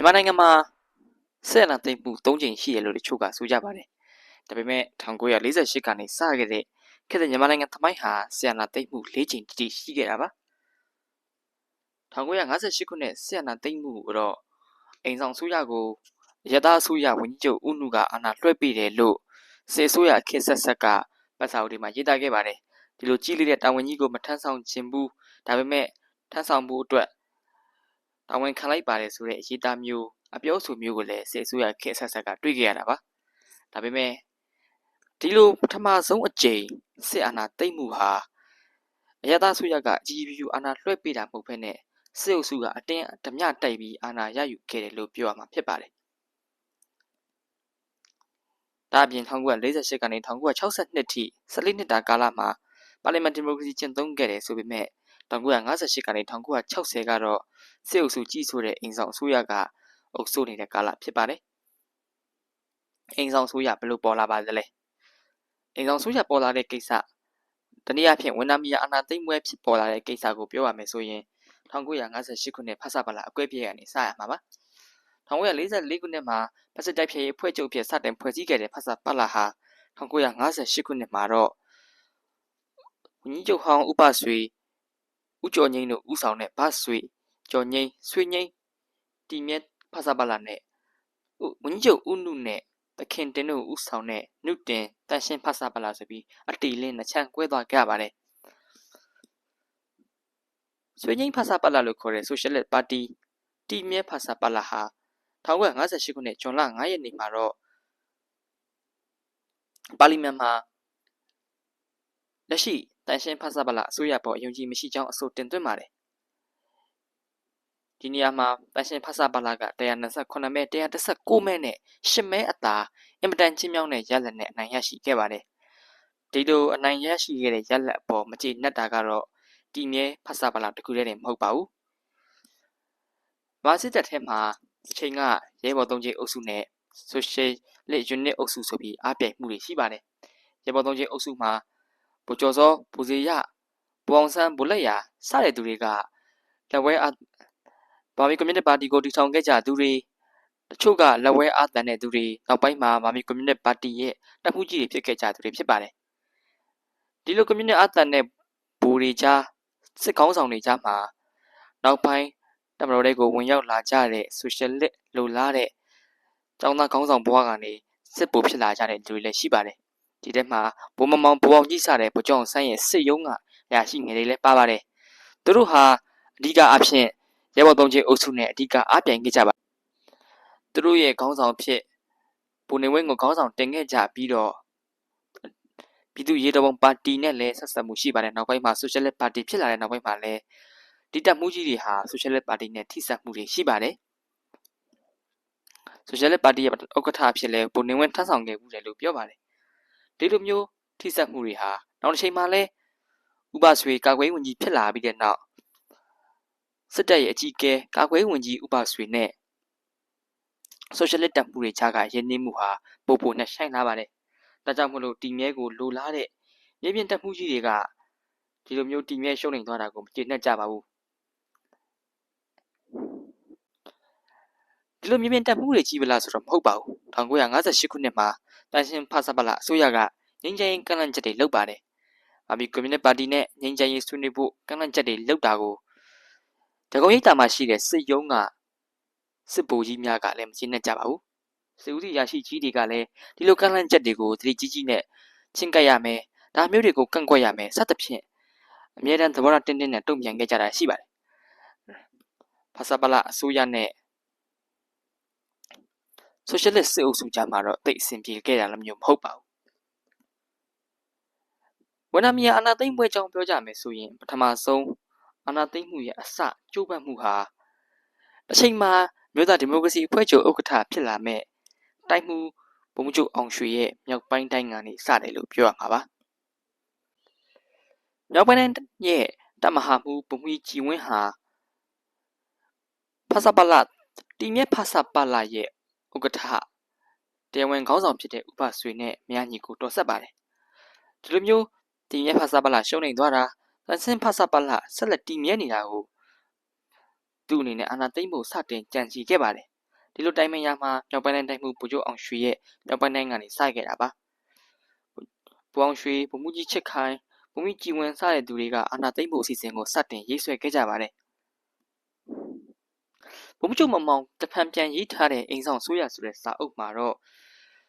မြန်မာနိုင်ငံမှာဆက်နာသိမ့်မှု၃ချိန်ရှိရလို့တချို့ကဆိုကြပါတယ်။ဒါပေမဲ့1948ကနေစခဲ့တဲ့ခေတ်သစ်မြန်မာနိုင်ငံသမိုင်းဟာဆက်နာသိမ့်မှု၄ချိန်တိတိရှိခဲ့တာပါ။1958ခုနှစ်ဆက်နာသိမ့်မှုကိုတော့အိမ်ဆောင်ဆိုရကိုရသအစိုးရဝန်ကြီးချုပ်ဦးနုကအာဏာလွှဲပေးတယ်လို့စေအစိုးရခေတ်ဆက်ဆက်ကပတ်စာအုပ်တွေမှာရေးသားခဲ့ပါတယ်။ဒီလိုကြီးလေးတဲ့တာဝန်ကြီးကိုမထမ်းဆောင်ခြင်းဘူးဒါပေမဲ့ထမ်းဆောင်မှုအတွက် တာဝန်ခံလိုက်ပါတယ်ဆိုတဲ့အရေးသားမျိုးအပြောအဆိုမျိုးကိုလည်းစစ်အစိုးရခေတ်ဆက်ဆက်ကတွေ့ခဲ့ရတာပါဒါပေမဲ့ဒီလိုပထမဆုံးအကြိမ်စစ်အာဏာသိမ်းမှုဟာအရသာဆိုရကအကြီးပြူအာဏာလွှဲပေးတာမဟုတ်ဘဲနဲ့စစ်အုပ်စုကအတင်းဓမြတိုက်ပြီးအာဏာရယူခဲ့တယ်လို့ပြောရမှာဖြစ်ပါတယ်ဒါအပြင်1948ကနေ1962ထိ14နှစ်တာကာလမှာပါလီမန်ဒီမိုကရေစီကျင့်သုံးခဲ့တယ်ဆိုပေမဲ့ 1958ကနေ1960ကတော့စစ်အုပ်စုကြီးဆိုတဲ့အိမ်ဆောင်အစိုးရကအုပ်စိုးနေတဲ့ကာလဖြစ်ပါတယ်။အိမ်ဆောင်အစိုးရဘယ်လိုပေါ်လာပါသလဲ။အိမ်ဆောင်အစိုးရပေါ်လာတဲ့ကိစ္စတနည်းအားဖြင့်ဝန်နာမီယာအာနာသိမ့်ပွဲဖြစ်ပေါ်လာတဲ့ကိစ္စကိုပြောရမယ်ဆိုရင်1958ခုနှစ်ဖဆပါလာအကွဲပြည့်ကနေစရမှာပါ။1944ခုနှစ်မှာဖက်စစ်တိုက်ဖြည့်ရေးဖွဲ့ချုပ်ဖြစ်စတင်ဖွဲ့စည်းခဲ့တဲ့ဖဆပါလာဟာ1958ခုနှစ်မှာတော့ဝန်ကြီးချုပ်ဟောင်းဥပဆွေ ဦးကျော်ငိမ့်တို့ဦးဆောင်တဲ့ဗတ်ဆွေကျော်ငိမ့်ဆွေငိမ့်တီမြက်ဖဆပါလာနဲ့ဝန်ကြီးချုပ်ဦးနုနဲ့တခင်တင်တို့ဦးဆောင်တဲ့နုတင်တန်ရှင်းဖဆပါလာဆိုပြီးအတီလင်းနှချမ်းကွဲသွားကြပါတယ်ဆွေငိမ့်ဖဆပါလာလို့ခေါ်တဲ့ဆိုရှယ်လစ်ပါတီတီမြက်ဖဆပါလာဟာ1958ခုနှစ်ဇွန်လ9ရက်နေ့မှာတော့ပါလီမန်မှာလက်ရှိ တန်ရှင်းဖဆပါလာအစိုးရပေါ်အယုံကြည်မရှိကြောင်းအဆိုတင်သွင်းပါတယ်ဒီနေရာမှာတန်ရှင်ဖဆပါလာက128မဲ119မဲနဲ့10မဲအသာအင်မတန်ချင်းမြောင်းတဲ့ရလဒ်နဲ့အနိုင်ရရှိခဲ့ပါတယ်ဒီလိုအနိုင်ရရှိခဲ့တဲ့ရလဒ်အပေါ်မကျေနပ်တာကတော့တီမြဲဖဆပါလာတခုတည်းနဲ့မဟုတ်ပါဘူးမာစစ်တပ်ထဲမှာအချိန်ကရဲဘော်သုံးချင်းအုပ်စုနဲ့ social လက် unit အုပ်စုဆိုပြီးအားပြိုင်မှုတွေရှိပါတယ်ရဲဘော်သုံးချင်းအုပ်စုမှာ ဗိုလ်ကျော်စောဘူစီရပူအောင်ဆန်းဗိုလ်လက်ရစတဲ့သူတွေကလက်ဝဲအားမာမီကွန်မြူနစ်ပါတီကိုတည်ထောင်ခဲ့ကြသူတွေတချို့ကလက်ဝဲအားတန်တဲ့သူတွေနောက်ပိုင်းမှာမာမီကွန်မြူနစ်ပါတီရဲ့တပ်မှုကြီးတွေဖြစ်ခဲ့ကြသူတွေဖြစ်ပါတယ်ဒီလိုကွန်မြူနစ်အားတန်တဲ့ဘူတွေကြားစစ်ကောင်းဆောင်တွေကြားမှာနောက်ပိုင်းတမတော်တွေကိုဝင်ရောက်လာကြတဲ့ဆိုရှယ်လစ်လိုလားတဲ့ចောင်းသားကောင်းဆောင်ဘဝကနေစစ်ပူဖြစ်လာကြတဲ့သူတွေလည်းရှိပါတယ် ဒီထဲမှာဘုံမမောင်ဘုံအောင်ကြီးစတဲ့ဗိုလ်ချုပ်ဆန်းရဲ့စစ်ရုံးကအရာရှိငယ်တွေလည်းပါပါတယ်သူတို့ဟာအဓိကအဖြစ်ရဲဘော်သုံးချင်းအုပ်စုနဲ့အဓိကအားပြိုင်ခဲ့ကြပါသူတို့ရဲ့ခေါင်းဆောင်ဖြစ်ဘုံနေဝင်းကိုခေါင်းဆောင်တင်ခဲ့ကြပြီးတော့ပြည်သူ့ရေးတော်ပုံပါတီနဲ့လည်းဆက်ဆက်မှုရှိပါတယ်နောက်ပိုင်းမှာဆိုရှယ်လစ်ပါတီဖြစ်လာတဲ့နောက်ပိုင်းမှာလည်းဒီတပ်မှုကြီးတွေဟာဆိုရှယ်လစ်ပါတီနဲ့ထိစပ်မှုတွေရှိပါတယ်ဆိုရှယ်လစ်ပါတီရဲ့ဥက္ကဋ္ဌဖြစ်လဲဘုံနေဝင်းထမ်းဆောင်ခဲ့မှုတယ်လို့ပြောပါတယ် ဒီလိုမျိုးထိစပ်မှုတွေဟာနောက်တစ်ချိန်မှာလဲဥပဆွေကာကွယ်ဝင်ကြီးဖြစ်လာပြီးတဲ့နောက်စစ်တပ်ရဲ့အကြီးအကဲကာကွယ်ဝင်ကြီးဥပဆွေနဲ့ဆိုရှယ်လစ်တပ်မှုတွေကြားကရင်းနှီးမှုဟာပိုပိုနဲ့ဆိုင်လာပါတယ်။ဒါကြောင့်မလို့တီမြဲကိုလိုလားတဲ့မြေပြင်တပ်မှုကြီးတွေကဒီလိုမျိုးတီမြဲရှုံးနေသွားတာကိုမကျေနပ်ကြပါဘူး။ဒီလိုမြေပြင်တပ်မှုတွေကြီးပလားဆိုတော့မဟုတ်ပါဘူး။1958ခုနှစ်မှာ တန်ရှင်ဖဆပလာအစိုးရကငင်းချင်ကန့်လန့်ချက်တွေလုပ်ပါတယ်။အမီကွန်မြူနစ်ပါတီနဲ့ငင်းချင်ရေးဆွေးနွေးဖို့ကန့်လန့်ချက်တွေလုပ်တာကိုဒဂုံရိပ်တာမှာရှိတဲ့စစ်ရုံးကစစ်ဗိုလ်ကြီးများကလည်းမရှင်းနဲ့ကြပါဘူးစစ်ဦးစီးရရှိကြီးတွေကလည်းဒီလိုကန့်လန့်ချက်တွေကိုသတိကြီးကြီးနဲ့ချင်းကပ်ရမယ်ဒါမျိုးတွေကိုကန့်ကွက်ရမယ်စသဖြင့်အမြဲတမ်းသဘောထားတင်းတင်းနဲ့တုံ့ပြန်ခဲ့ကြတာရှိပါတယ်ဖာစာပလာအစိုးရနဲ့ ဆိုရှယ်လစ်စစ်အုပ်စုကြားမှာတော့တိတ်အဆင်ပြေခဲ့တာလည်းမျိုးမဟုတ်ပါဘူးဝနမီယာအနာသိမ့်ပွဲကြောင်းပြောကြမယ်ဆိုရင်ပထမဆုံးအာဏာသိမ်းမှုရဲ့အစကြိုးပမ်းမှုဟာတစ်ချိန်မှာမြို့သားဒီမိုကရေစီအဖွဲ့ချုပ်ဥက္ကဋ္ဌဖြစ်လာမဲ့တိုက်မှုဘုံချုပ်အောင်ရွှေရဲ့မြောက်ပိုင်းတိုင်းကနေစတယ်လို့ပြောရမှာပါမြောက်ပိုင်းတိုင်းရဲ့တမဟာမှုဘုံကြီးကြည်ဝင်းဟာဖဆပလတီမြက်ဖဆပလရဲ့ ဥက္ကဋ္ဌတရားဝင်ခေါင်းဆောင်ဖြစ်တဲ့ဥပဆွေနဲ့မြညီကိုတော်ဆက်ပါတယ်ဒီလိုမျိုးတီမြက်ဖဆပလရှုံးနေသွားတာတန်ဆင်းဖဆပလဆက်လက်တည်မြဲနေတာကိုသူ့အနေနဲ့အာဏာသိမ်းဖို့စတင်ကြံစည်ခဲ့ပါတယ်ဒီလိုတိုင်းမရမှာမြောက်ပိုင်းတိုင်းတိုင်းမှုဗိုလ်ချုပ်အောင်ရွှေရဲ့မြောက်ပိုင်းတိုင်းကနေစခဲ့တာပါ။ဘူအောင်ရွှေဗိုလ်မှူးကြီးချစ်ခိုင်ဗိုလ်မှူးကြီးဝင်စတဲ့သူတွေကအာဏာသိမ်းဖို့အစီအစဉ်ကိုစတင်ရေးဆွဲခဲ့ကြပါတယ်။ ဗိုလ်မှူးချုပ်မမောင်တဖန်ပြန်ရေးထားတဲ့အိမ်ဆောင်ဆိုရဆိုတဲ့စာအုပ်မှာတော့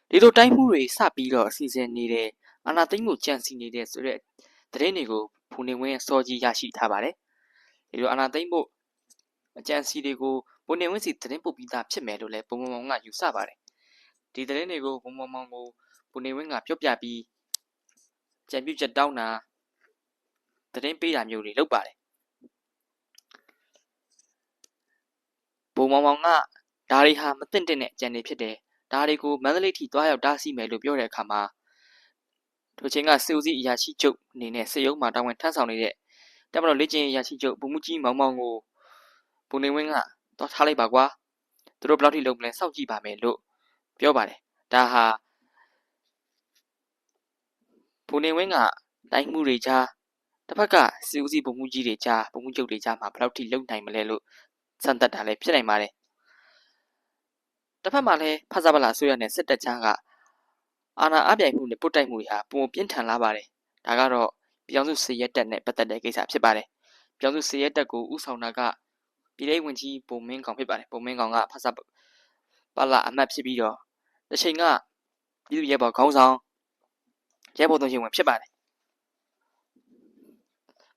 ဒီလိုတိုင်းမှုတွေစပြီးတော့အစီအစဉ်နေတဲ့အာဏာသိမ်းမှုကြံစီနေတဲ့ဆိုတဲ့သတင်းတွေကိုဖူနေဝင်းစောကြီးရရှိထားပါတယ်။ဒီလိုအာဏာသိမ်းဖို့အကြံစီတွေကိုဘုံနေဝင်းစီသတင်းပုတ်ပြီးသားဖြစ်မယ်လို့လည်းဘုံမောင်ကယူဆပါတယ်။ဒီသတင်းတွေကိုဘုံမောင်ကိုဘုံနေဝင်းကပြောပြပြီးကြံပြုချက်တောင်းတာသတင်းပေးတာမျိုးတွေလုပ်ပါတယ်။ ဘုံမောင်ကဒါတွေဟာမသိမ့်တဲ့အကြံတွေဖြစ်တယ်။ဒါတွေကိုမန္တလေးထိသွားရောက်တားဆီးမယ်လို့ပြောတဲ့အခါမှာထိုချိန်ကစေဦးစီးအရာရှိချုပ်အနေနဲ့စေယုံမှာတာဝန်ထမ်းဆောင်နေတဲ့တမတော်လေ့ကျင့်အရာရှိချုပ်ဘုံမူကြီးမောင်မောင်ကိုဘုံနေဝင်းကတော့ထားလိုက်ပါကွာသူတို့ဘယ်လောက်ထိလုံမလဲစောင့်ကြည့်ပါမယ်လို့ပြောပါတယ်ဒါဟာဘုံနေဝင်းကတိုင်းမှုတွေကြားတစ်ဖက်ကစီဦးစီးဘုံမှုကြီးတွေကြားဘုံမှုချုပ်တွေကြားမှာဘယ်လောက်ထိလုံနိုင်မလဲလို့ စံသက်တာလည်းဖြစ်နိုင်ပါတယ်တစ်ဖက်မှာလည်းဖဆပလာဆွေရနဲ့စစ်တပ်ကြားကအာဏာအပြိုင်မှုနဲ့ပုတ်တိုက်မှုတွေဟာပုံပြင်းထန်လာပါတယ်ဒါကတော့ပြောင်စုစေရက်တက်နဲ့ပတ်သက်တဲ့ကိစ္စဖြစ်ပါတယ်ပြောင်စုစေရက်တက်ကိုဥဆောင်တာကပြည်ထောင်ဝင်ကြီးပုံမင်းကောင်ဖြစ်ပါတယ်ပုံမင်းကောင်ကဖဆပလာအမတ်ဖြစ်ပြီးတော့တစ်ချိန်ကပြည်သူရဲဘော်ခေါင်းဆောင်ရဲဘော်သုံးရှင်ဝင်ဖြစ်ပါတယ်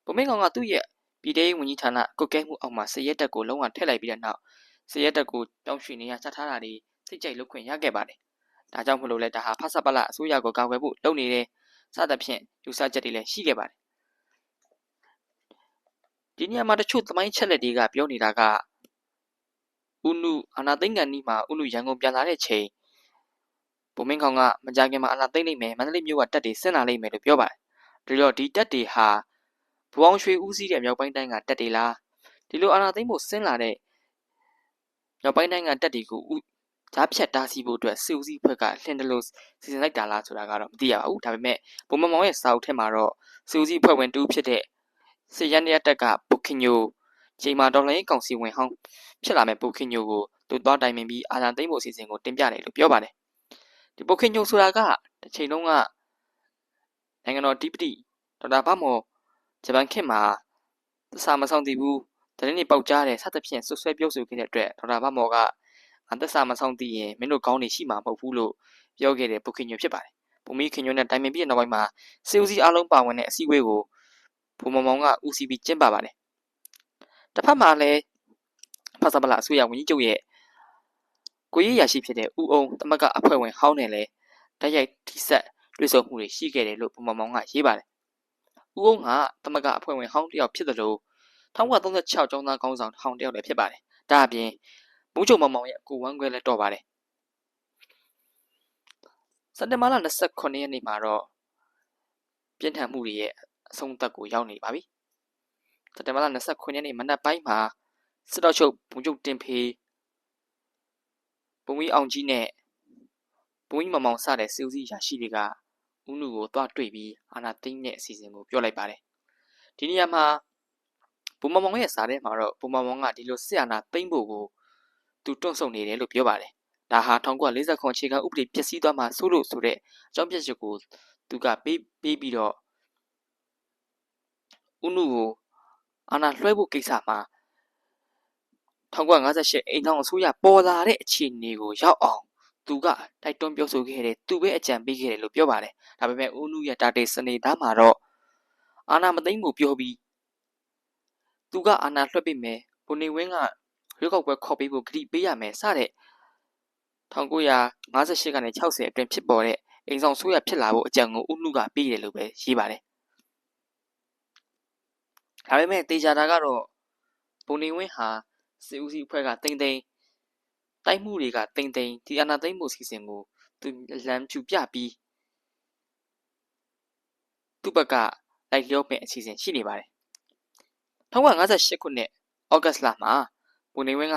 ပုံမင်းကောင်ကသူ့ရဲ့ ပြည်ထောင်ဝင်ကြီးဌာနကုတ်ကဲမှုအောက်မှာစေရက်တက်ကိုလုံးဝထည့်လိုက်ပြီးတဲ့နောက်စေရက်တက်ကိုတောင်းရွှေနေရချထားတာတွေစိတ်ကြိုက်လုပ်ခွင့်ရခဲ့ပါတယ်ဒါကြောင့်မလို့လဲဒါဟာဖဆပလအစိုးရကိုကာကွယ်ဖို့လုပ်နေတဲ့စသဖြင့်ယူဆချက်တွေလည်းရှိခဲ့ပါတယ်ဒီနေရာမှာတချို့သမိုင်းချက်လက်တွေကပြောနေတာကဥနုအာနာသိန်းကန်နီးမှာဥနုရန်ကုန်ပြန်လာတဲ့ချိန်ဘုံမင်းခေါင်ကမကြခင်မှာအာနာသိန်းနိုင်မယ်မန္တလေးမြို့ကတက်တွေဆင်းလာလိမ့်မယ်လို့ပြောပါတယ်ဒီတော့ဒီတက်တွေဟာ ဘူအောင်ရွှေဦးစီးတဲ့မြောက်ပိုင်းတိုင်းကတက်တွေလားဒီလိုအာနာသိန်းဖို့ဆင်းလာတဲ့မြောက်ပိုင်းတိုင်းကတက်တွေကိုဓာတ်ဖြတ်တားဆီးဖို့အတွက်စီဦးစီးဘက်ကလှင်တလို့စီစဉ်လိုက်တာလားဆိုတာကတော့မသိရပါဘူးဒါပေမဲ့ဘုံမမောင်ရဲ့စာအုပ်ထဲမှာတော့စီဦးစီးဖွဲ့ဝင်တူဖြစ်တဲ့စစ်ရန်ရတက်ကပုခင်ညိုချိန်မှာဒေါ်လာရေးကောင်စီဝင်ဟောင်းဖြစ်လာမဲ့ပုခင်ညိုကိုသူသွားတိုင်ပင်ပြီးအာဏာသိမ်းဖို့အစီအစဉ်ကိုတင်ပြတယ်လို့ပြောပါတယ်ဒီပုခင်ညိုဆိုတာကတစ်ချိန်လုံးကနိုင်ငံတော်ဒီပတိဒေါက်တာဘမော် ဂျပန်ခေတ်မှာသစာမဆောင်တည်ဘူးတရင်နေပေါက်ကြားတယ်စသဖြင့်ဆွဆွဲပြောဆိုခဲ့တဲ့အတွက်ဒေါက်တာဘမော်ကအသက်စာမဆောင်တည်ရင်မင်းတို့ကောင်းနေရှိမှာမဟုတ်ဘူးလို့ပြောခဲ့တဲ့ပုခင်ညိုဖြစ်ပါတယ်ပုံမီခင်ညိုနဲ့တိုင်ပင်ပြီးတဲ့နောက်ပိုင်းမှာစီဦးစီအားလုံးပါဝင်တဲ့အစည်းအဝေးကိုဘုံမောင်မောင်ကဦးစီးပြီးကျင်းပပါတယ်တစ်ဖက်မှာလည်းဖဆပလာအစိုးရဝန်ကြီးချုပ်ရဲ့ကိုရေးရရှိဖြစ်တဲ့ဦးအောင်တမကအဖွဲ့ဝင်ဟောင်းနဲ့လည်းတိုက်ရိုက်ထိဆက်တွေ့ဆုံမှုတွေရှိခဲ့တယ်လို့ဘုံမောင်မောင်ကရေးပါတယ် ဦးအောင်ကတမကအဖွဲ့ဝင်ဟောင်းတယောက်ဖြစ်တယ်လို့1936ကျောင်းသားကောင်းဆောင်ဟောင်းတယောက်လည်းဖြစ်ပါတယ်ဒါအပြင်မူးချုံမောင်မောင်ရဲ့ကိုဝမ်းခွဲလည်းတော့ပါတယ်စက်တင်ဘာလ29ရက်နေ့မှာတော့ပြင်းထန်မှုတွေရဲ့အဆုံးသက်ကိုရောက်နေပါပြီစက်တင်ဘာလ29ရက်နေ့မနက်ပိုင်းမှာစစ်တော်ချုပ်ဘုံချုပ်တင်ဖေးဘုံဝီအောင်ကြီးနဲ့ဘုံဝီမမောင်စတဲ့စီဦးစီးရာရှိတွေက ဦးနုကိုသွားတွေ့ပြီးအာနာသိမ့်တဲ့အစီအစဉ်ကိုပြောလိုက်ပါတယ်ဒီနေရာမှာဘုံမမောင်ရဲ့စာထဲမှာတော့ဘုံမမောင်ကဒီလိုစစ်အာဏာသိမ်းဖို့ကိုသူတွန့်ဆုတ်နေတယ်လို့ပြောပါတယ်ဒါဟာ1949အခြေခံဥပဒေပြည့်စည်သွားမှဆိုလို့ဆိုတဲ့အကြောင်းပြချက်ကိုသူကပေးပေးပြီးတော့ဥနုကိုအာဏာလွှဲဖို့ကိစ္စမှာ1958အိမ်ထောင်အစိုးရပေါ်လာတဲ့အခြေအနေကိုရောက်အောင် သူကတိုက်တွန်းပြောဆိုခဲ့တယ်သူပဲအကြံပေးခဲ့တယ်လို့ပြောပါတယ်ဒါပေမဲ့ဦးနုရဲ့တာတေစနေသားမှာတော့အာဏာမသိမ်းမှုပြောပြီးသူကအာဏာလွှဲပေးမယ်ဘုံနေဝင်းကရွေးကောက်ပွဲခေါ်ပေးဖို့ဂရိပေးရမယ်စတဲ့1958ကနေ60အတွင်းဖြစ်ပေါ်တဲ့အိမ်ဆောင်ဆိုးရဖြစ်လာဖို့အကြံကိုဦးနုကပေးတယ်လို့ပဲရေးပါတယ်ဒါပေမဲ့တေချာတာကတော့ဘုံနေဝင်းဟာစစ်ဦးစီးအဖွဲ့ကတိမ့်တိမ့် တိုက်မှုတွေကတိမ့်တိမ့်ဒီအနာသိမ့်မှုစီစဉ်ကိုသူလမ်းဖြူပြပြီးသူ့ဘက်ကလိုက်လျောမဲ့အစီအစဉ်ရှိနေပါတယ်1958ခုနှစ်ဩဂတ်လမှာဘုံနေဝင်းက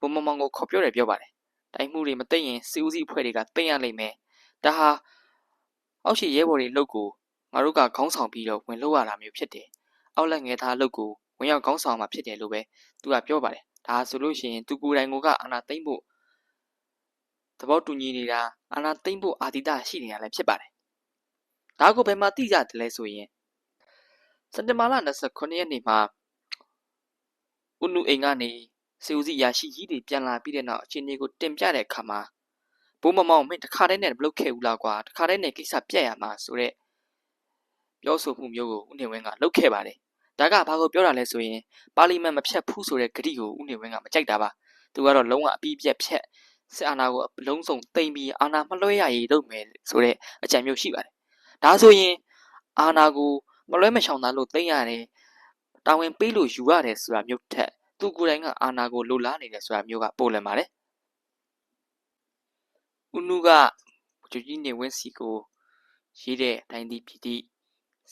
ဘုံမမောင်ကိုခေါ်ပြောတယ်ပြောပါတယ်တိုက်မှုတွေမသိရင်စစ်ဦးစီးအဖွဲ့တွေကသိရလိမ့်မယ်ဒါဟာအောက်ရှိရဲဘော်တွေလုပ်ကိုငါတို့ကခေါင်းဆောင်ပြီးတော့ဝင်လို့ရတာမျိုးဖြစ်တယ်အောက်လက်ငယ်သားလုပ်ကိုဝင်ရောက်ခေါင်းဆောင်မှာဖြစ်တယ်လို့ပဲသူကပြောပါတယ် ဒါဆိုလို့ရှိရင်သူကိုယ်တိုင်ကအာဏာသိမ်းဖို့သဘောတူညီနေတာအာဏာသိမ်းဖို့အာတိတရှိနေတာလည်းဖြစ်ပါတယ်။ဒါကိုဘယ်မှာသိကြတယ်လဲဆိုရင်စက်တင်ဘာလ29ရက်နေ့မှာဥနုအိမ်ကနေစေဦးစီရရှိကြီးတွေပြန်လာပြီးတဲ့နောက်အခြေအနေကိုတင်ပြတဲ့အခါမှာဘိုးမမောင်မင်းတခါတည်းနဲ့မလုပ်ခဲ့ဘူးလားကွာတခါတည်းနဲ့ကိစ္စပြက်ရမှာဆိုတော့ပြောဆိုမှုမျိုးကိုဦးနေဝင်းကလုပ်ခဲ့ပါတယ် ဒါကဘာကိုပြောတာလဲဆိုရင်ပါလီမန်မဖြတ်ဘူးဆိုတဲ့ဂတိကိုဦးနေဝင်းကမကြိုက်တာပါသူကတော့လုံးဝအပြီးပြက်ဖြက်စစ်အာဏာကိုအလုံးစုံတိမ်ပြီးအာဏာမလွှဲရရည်လုပ်မယ်ဆိုတဲ့အကြံမျိုးရှိပါတယ်ဒါဆိုရင်အာဏာကိုမလွှဲမရှောင်တာလို့သိရတယ်တာဝန်ပေးလို့ယူရတယ်ဆိုတာမျိုးထက်သူကိုယ်တိုင်ကအာဏာကိုလိုလားနေတယ်ဆိုတာမျိုးကပိုလန်ပါတယ်ဦးနုကဂျူကြီးနေဝင်းစီကိုရေးတဲ့တိုင်းဒီပြည်တိ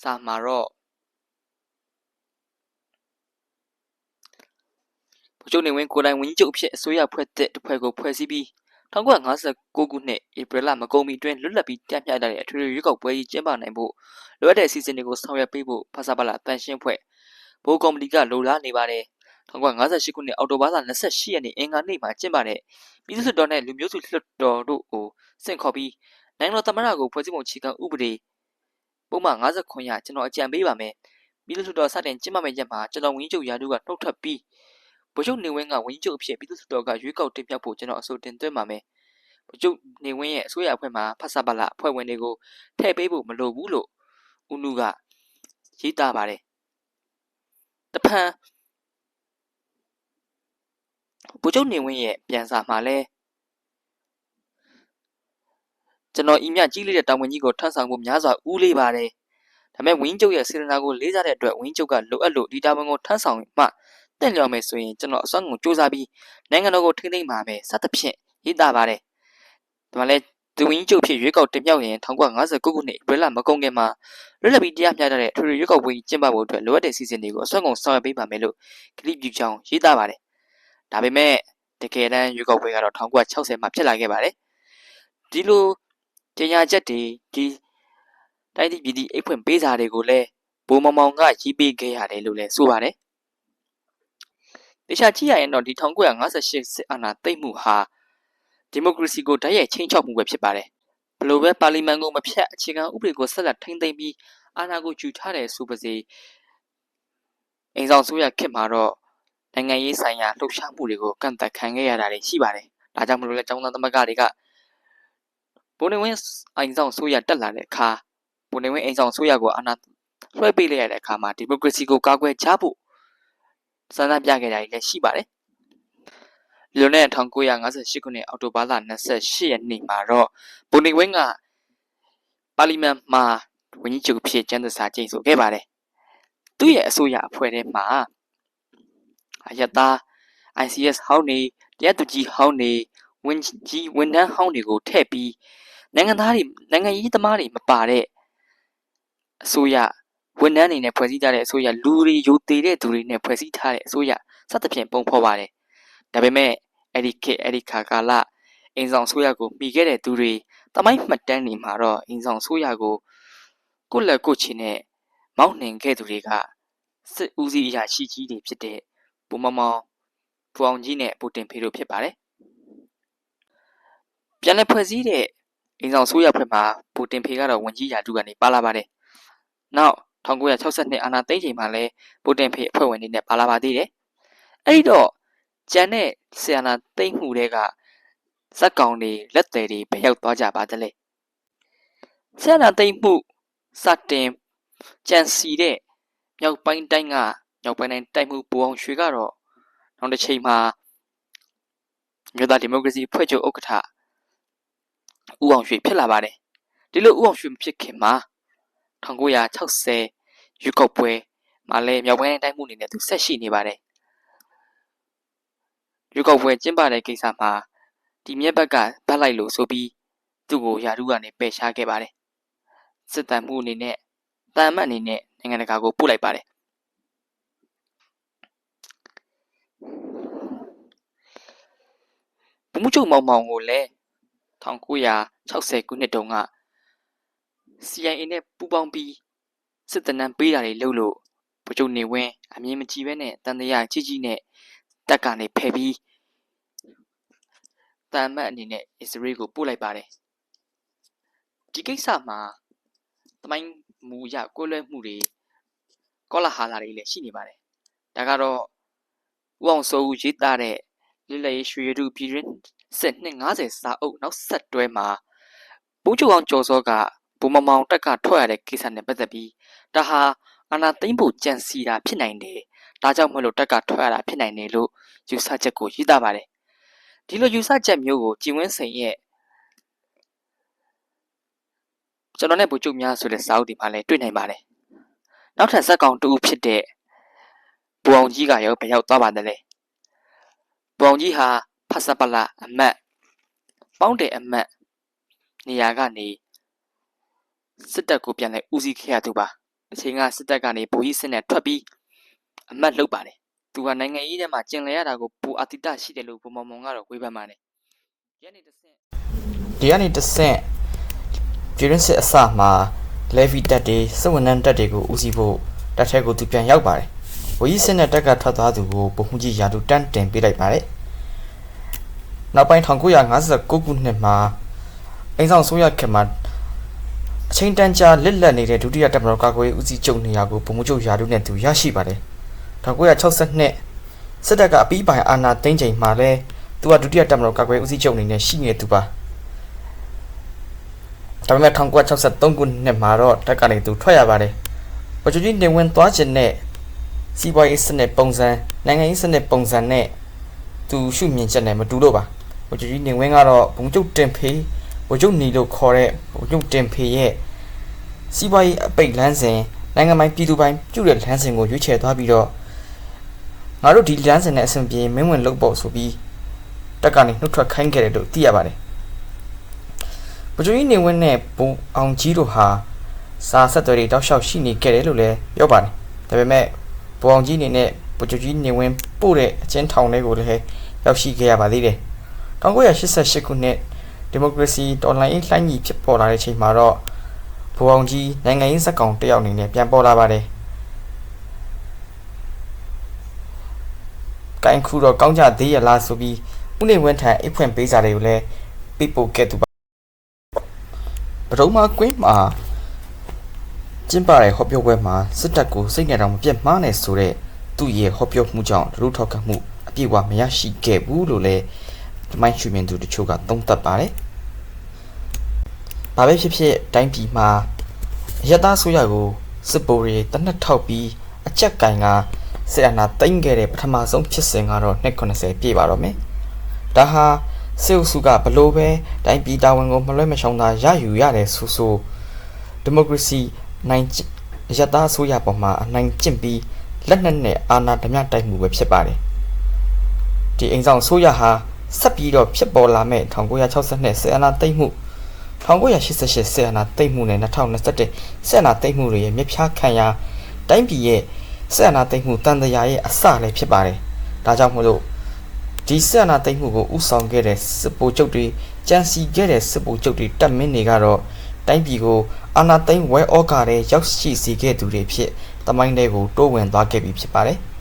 စာမှာတော့ ဗိုလ်ချုပ်နေဝင်းကိုယ်တိုင်ဝန်ကြီးချုပ်အဖြစ်အစိုးရဖွဲ့တဲ့တစ်ဖွဲ့ကိုဖွဲ့စည်းပြီး1959ခုနှစ်ဧပြီလမကုန်မီတွင်လွတ်လပ်ပြီးတမ်းမျှတဲ့အထွေထွေရွေးကောက်ပွဲကြီးကျင်းပနိုင်ဖို့လိုအပ်တဲ့အစီအစဉ်တွေကိုဆောင်ရွက်ပေးဖို့ဖဆပလာတန်ရှင်းဖွဲ့ဘိုးကော်မတီကလိုလားနေပါတယ်1958ခုနှစ်အောက်တိုဘာလ28ရက်နေ့အင်္ဂါနေ့မှာကျင်းပတဲ့ပြည်သူ့လွှတ်တော်နဲ့လူမျိုးစုလွှတ်တော်တို့ကိုဆင့်ခေါ်ပြီးနိုင်ငံတော်သမ္မတကိုဖွဲ့စည်းပုံခြေခံဥပဒေပုံမှန်59ရကျွန်တော်အကြံပေးပါမယ်ပြည်သူ့လွှတ်တော်စတင်ကျင်းပမယ့်ရက်မှာကျွန်တော်ဝင်းချုပ်ရာထူးကနှုတ်ထွက်ပြီး ဗိုလ်ချုပ်နေဝင်းကဝင်းချုပ်အဖြစ်ပြည်သူ့လွှတ်တော်ကရွေးကောက်တင်ပြဖို့ကျွန်တော်အဆိုတင်သွင်းပါမယ်ဗိုလ်ချုပ်နေဝင်းရဲ့အစိုးရအဖွဲ့မှဖဆပလအဖွဲ့ဝင်တွေကိုထည့်ပေးဖို့မလိုဘူးလို့ဦးနုကရေးသားပါတယ်တဖန်ဗိုလ်ချုပ်နေဝင်းရဲ့ပြန်စာမှာလဲကျွန်တော်ဤမြကြီးလေးတဲ့တာဝန်ကြီးကိုထမ်းဆောင်ဖို့များစွာဦးလေးပါတယ်ဒါပေမဲ့ဝင်းကျုပ်ရဲ့စေတနာကိုလေးစားတဲ့အတွက်ဝင်းကျုပ်ကလိုအပ်လို့ဒီတာဝန်ကိုထမ်းဆောင်မှ တင့်လျော်မယ်ဆိုရင်ကျွန်တော်အစွမ်းကုန်စူးစမ်းပြီးနိုင်ငံတော်ကိုထိန်းသိမ်းပါမယ်စသဖြင့်ရေးသားပါတယ်ဒါမှလည်းသူဝင်းကျုပ်ဖြစ်ရွေးကောက်တင်မြှောက်ရင်1959ခုနှစ်ပြည်လမကုန်ခင်မှာလွတ်လပ်ပြီးတရားမျှတတဲ့အထွေထွေရွေးကောက်ပွဲကျင်းပဖို့အတွက်လိုအပ်တဲ့စီစဉ်တွေကိုအစွမ်းကုန်ဆောင်ရွက်ပေးပါမယ်လို့ကတိပြုကြောင်းရေးသားပါတယ်ဒါပေမဲ့တကယ်တမ်းရွေးကောက်ပွဲကတော့1960မှာဖြစ်လာခဲ့ပါတယ်ဒီလိုကြေညာချက်တွေဒီတိုင်းပြည်ပြည်အိတ်ဖွင့်ပေးစာတွေကိုလည်းဘိုးမမောင်ကရေးပေးခဲ့ရတယ်လို့လည်းဆိုပါတယ် တခြားကြည့်ရရင်တော့ဒီ1958စစ်အာဏာသိမ်းမှုဟာဒီမိုကရေစီကိုတိုက်ရိုက်ချိန်ချောက်မှုပဲဖြစ်ပါတယ်ဘလို့ပဲပါလီမန်ကိုမဖြတ်အခြေခံဥပဒေကိုဆက်လက်ထိန်းသိမ်းပြီးအာဏာကိုယူထားတယ်ဆိုပါစေအိမ်ဆောင်ဆိုရခက်မှာတော့နိုင်ငံရေးဆိုင်ရာလှုပ်ရှားမှုတွေကိုကန့်သတ်ခံခဲ့ရတာတွေရှိပါတယ်။ဒါကြောင့်မလို့လဲကျောင်းသားသမဂ္ဂတွေကဘုံနေဝင်းအိမ်ဆောင်ဆိုရတက်လာတဲ့အခါဘုံနေဝင်းအိမ်ဆောင်ဆိုရကိုအာဏာလွှဲပေးလိုက်ရတဲ့အခါမှာဒီမိုကရေစီကိုကာကွယ်ချဖို့ စံသတ်ပြခဲ့တာတွေလည်းရှိပါတယ်။လွန်တဲ့1958ခုနှစ်အောက်တိုဘာလ28ရက်နေ့မှာတော့ဘုံနေဝင်းကပါလီမန်မှာဝန်ကြီးချုပ်ဖြစ်ကျန်းသစာကျိန်ဆိုခဲ့ပါတယ်။သူ့ရဲ့အစိုးရအဖွဲ့ထဲမှာအယက်သား ICS ဟောင်းနေတရားသူကြီးဟောင်းနေဝန်ကြီးဝန်ထမ်းဟောင်းတွေကိုထည့်ပြီးနိုင်ငံသားတွေနိုင်ငံရေးသမားတွေမပါတဲ့အစိုးရ ဝန်ထမ်းတွေနဲ့ဖွဲ့စည်းထားတဲ့အစိုးရလူတွေယိုသေးတဲ့သူတွေနဲ့ဖွဲ့စည်းထားတဲ့အစိုးရစသဖြင့်ပုံဖော်ပါတယ်ဒါပေမဲ့အဲ့ဒီခေအဲ့ဒီခါကာလအင်းဆောင်ဆိုရကိုပြီးခဲ့တဲ့သူတွေတမိုင်းမှတ်တမ်းနေမှာတော့အင်းဆောင်ဆိုရကိုကိုလက်ကိုချင်နဲ့မောက်နှင်ခဲ့သူတွေကစစ်ဦးစီးအရာရှိကြီးတွေဖြစ်တဲ့ပူမမောင်ပူအောင်ကြီးနဲ့ပူတင်ဖေတို့ဖြစ်ပါတယ်ပြန်လည်ဖွဲ့စည်းတဲ့အင်ဆောင်ဆိုးရဖွဲ့မှာပူတင်ဖေကတော့ဝန်ကြီးရာထူးကနေပါလာပါတယ်နောက် 1962အာနာသိန်းချိန်မှာလည်းပူတင်ဖေအဖွဲ့ဝင်တွေနဲ့ပါလာပါသေးတယ်အဲ့ဒီတော့ကျန်တဲ့ဆီယနာသိမ့်မှုတွေကဇက်ကောင်တွေလက်သေးတွေဘယ်ရောက်သွားကြပါသလဲဆီယနာသိမ့်မှုစတင်ကြံစီတဲ့မြောက်ပိုင်းတိုင်းကမြောက်ပိုင်းတိုင်းတိုက်မှုပူအောင်ရွှေကတော့နောက်တစ်ချိန်မှာမြို့သားဒီမိုကရေစီဖွဲ့ချုပ်ဥက္ကဋ္ဌဦးအောင်ရွှေဖြစ်လာပါတယ်ဒီလိုဦးအောင်ရွှေမဖြစ်ခင်မှာ 1960ရွေးကောက်ပွဲမှာလည်းမြောက်ပိုင်းတိုင်းမှုအနေနဲ့သူဆက်ရှိနေပါတယ်ရွေးကောက်ပွဲကျင်းပတဲ့ကိစ္စမှာဒီမြက်ဘက်ကဗတ်လိုက်လို့ဆိုပြီးသူ့ကိုယာရုကနေပယ်ရှားခဲ့ပါတယ်စစ်တမ်းမှုအနေနဲ့တန်အမတ်အနေနဲ့နိုင်ငံတကာကိုပို့လိုက်ပါတယ်ဗမှုချုပ်မောင်မောင်ကိုလည်း1960ခုနှစ်တုန်းက CIA နဲ့ပူးပေါင်းပြီးစစ်တနန်းပေးတာတွေလုပ်လို့ဗိုလ်ချုပ်နေဝင်းအမြင်မကြည့်ပဲနဲ့တန်တရားကြီးကြီးနဲ့တက်ကနေဖယ်ပြီးတန်မတ်အနေနဲ့အစ္စရေးကိုပို့လိုက်ပါတယ်ဒီကိစ္စမှာတမိုင်းမူရကိုယ်လွဲမှုတွေကောလာဟာလာတွေလည်းရှိနေပါတယ်ဒါကတော့ဦးအောင်စိုးဦးရေးသားတဲ့လစ်လရေးရွှေရတုပြည်တွင်းစစ်250စာအုပ်နောက်ဆက်တွဲမှာဘုံချုံအောင်ကျော်စောက ဘုံမမောင်တက်ကထွက်ရတဲ့ကိစ္စနဲ့ပတ်သက်ပြီးဒါဟာအာနာသိမ့်ဖို့ကြံစီတာဖြစ်နိုင်တယ်ဒါကြောင့်မလို့တက်ကထွက်ရတာဖြစ်နိုင်တယ်လို့ယူဆချက်ကိုရေးသားပါတယ်ဒီလိုယူဆချက်မျိုးကိုကြည်ဝင်းစိန်ရဲ့ကျွန်တော်နဲ့ဗိုလ်ချုပ်များဆိုတဲ့စာအုပ်ဒီမှာလည်းတွေ့နိုင်ပါတယ်နောက်ထပ်ဇက်ကောင်တူဖြစ်တဲ့ဘူအောင်ကြီးကရောဘယ်ရောက်သွားပါသလဲဘူအောင်ကြီးဟာဖတ်စပလာအမတ်ပေါင်းတယ်အမတ်နေရာကနေ စစ်တပ်ကိုပြန်လဲဦးစီးခဲ့ရသူပါအချိန်ကစစ်တပ်ကနေဘူကြီးစစ်နဲ့ထွက်ပြီးအမတ်လုပ်ပါတယ်သူကနိုင်ငံရေးထဲမှာကျင်လည်ရတာကိုပူအတိတရှိတယ်လို့ဘုံမောင်မောင်ကတော့ဝေဖန်ပါတယ်။ယနေ့တစ်ဆင့်ဒီကနေတဆင့်ပြည်ရင်းစစ်အစမှာ levy တက်တွေစဝန်နန်းတက်တွေကိုဦးစီးဖို့တက်ထဲကိုသူပြန်ရောက်ပါတယ်။ဝီစစ်နဲ့တက်ကထွက်သွားသူကိုပုံမှုကြီးရာထူးတန်းတင်ပေးလိုက်ပါတယ်။နောက်ပိုင်း1959ခုနှစ်မှာအိမ်ဆောင်ဆိုရခင်မှာ အချိန်တန်ကြာလစ်လက်နေတဲ့ဒုတိယတပ်မတော်ကာကွယ်ရေးဦးစီးချုပ်နေရာကိုပုံမှုချုပ်ရာထူးနဲ့သူရရှိပါတယ်။1962စစ်တပ်ကအပြီးပိုင်အာဏာသိမ်းချိန်မှာလဲသူကဒုတိယတပ်မတော်ကာကွယ်ရေးဦးစီးချုပ်အနေနဲ့ရှိနေသူပါ။ဒါပေမဲ့1963ခုနှစ်မှာတော့တက်ကနေသူထွက်ရပါတယ်။ပကြူကြီးနေဝင်သွားခြင်းနဲ့စီးပွားရေးစနစ်ပုံစံနိုင်ငံရေးစနစ်ပုံစံနဲ့သူရှုမြင်ချက်နဲ့မတူလို့ပါ။ပကြူကြီးနေဝင်ကတော့ဘုံကျုပ်တင်ဖေး ဘုံကျုပ်နီလို့ခေါ်တဲ့ဘုံကျုပ်တင်ဖေးရဲ့စီးပွားရေးအပိတ်လန်းစဉ်နိုင်ငံပိုင်ပြည်သူပိုင်ပြုတဲ့လမ်းစဉ်ကိုရွေးချယ်သွားပြီးတော့ငါတို့ဒီလမ်းစဉ်နဲ့အဆင်ပြေမင်းဝင်လုပ်ဖို့ဆိုပြီးတက်ကနေနှုတ်ထွက်ခိုင်းခဲ့တယ်လို့သိရပါတယ်။ပကြွေးနေဝင်းနဲ့ဘုံအောင်ကြီးတို့ဟာစာဆက်သွယ်တွေတောက်လျှောက်ရှိနေခဲ့တယ်လို့လည်းပြောပါတယ်။ဒါပေမဲ့ဘုံအောင်ကြီးအနေနဲ့ပကြွေးနေဝင်းပို့တဲ့အချင်းထောင်တွေကိုလည်းရောက်ရှိခဲ့ရပါသေးတယ်။1988ခုနှစ် ဒီမိုကရေစီတော်လှန်ရေးလှိုင်းကြီးဖြစ်ပေါ်လာတဲ့ချိန်မှာတော့ဘုံအောင်ကြီးနိုင်ငံရေးစက်ကောင်တစ်ယောက်အနေနဲ့ပြန်ပေါ်လာပါတယ်။ကိုင်းခုတော့ကောင်းကြသေးရလားဆိုပြီးဥနေဝင်းထံအိတ်ဖွင့်ပေးစာတွေကိုလည်းပြပို့ခဲ့သူပါပဒုံမာကွင်းမှာကျင်းပတဲ့ဟောပြောပွဲမှာစစ်တပ်ကိုစိတ်နဲ့တောင်မပြတ်မှားနဲ့ဆိုတဲ့သူ့ရဲ့ဟောပြောမှုကြောင့်ဒရုထောက်ကမှုအပြည့်အဝမရရှိခဲ့ဘူးလို့လည်း ဒီမိုင်းချွေမြင်သူတချို့ကသုံးသပ်ပါတယ်။ဘာပဲဖြစ်ဖြစ်တိုင်းပြည်မှာရတသားဆိုရကိုစစ်ဘိုးတွေတနက်ထောက်ပြီးအချက်ကင်ကဆရာနာတိမ့်ခဲ့တဲ့ပထမဆုံးဖြစ်စဉ်ကတော့290ပြည့်ပါတော့မယ်။ဒါဟာစေအုပ်စုကဘလို့ပဲတိုင်းပြည်တာဝန်ကိုမလွဲမရှောင်သာရယူရတယ်ဆိုဆိုဒီမိုကရေစီနိုင်ရတသားဆိုရပေါ်မှာအနိုင်ကျင့်ပြီးလက်နက်နဲ့အာဏာဓမြတိုက်မှုပဲဖြစ်ပါတယ်။ဒီအိမ်ဆောင်ဆိုရဟာ ဆက်ပြီးတော့ဖြစ်ပေါ်လာမဲ့1962ဆယ်အာဏာသိမ်းမှု1988ဆယ်အာဏာသိမ်းမှုနဲ့2021ဆယ်အာဏာသိမ်းမှုတွေရဲ့မြဖြားခံရတိုင်းပြည်ရဲ့ဆယ်အာဏာသိမ်းမှုတန်တရာရဲ့အစလည်းဖြစ်ပါတယ်။ဒါကြောင့်မို့လို့ဒီဆယ်အာဏာသိမ်းမှုကိုဥဆောင်ခဲ့တဲ့စစ်ဗိုလ်ချုပ်တွေကြံစီခဲ့တဲ့စစ်ဗိုလ်ချုပ်တွေတပ်မင်းတွေကတော့တိုင်းပြည်ကိုအာဏာသိမ်းဝဲဩကာတဲ့ရောက်ရှိစေခဲ့သူတွေဖြစ်တမိုင်းတွေကိုတိုးဝင်သွားခဲ့ပြီဖြစ်ပါတယ်။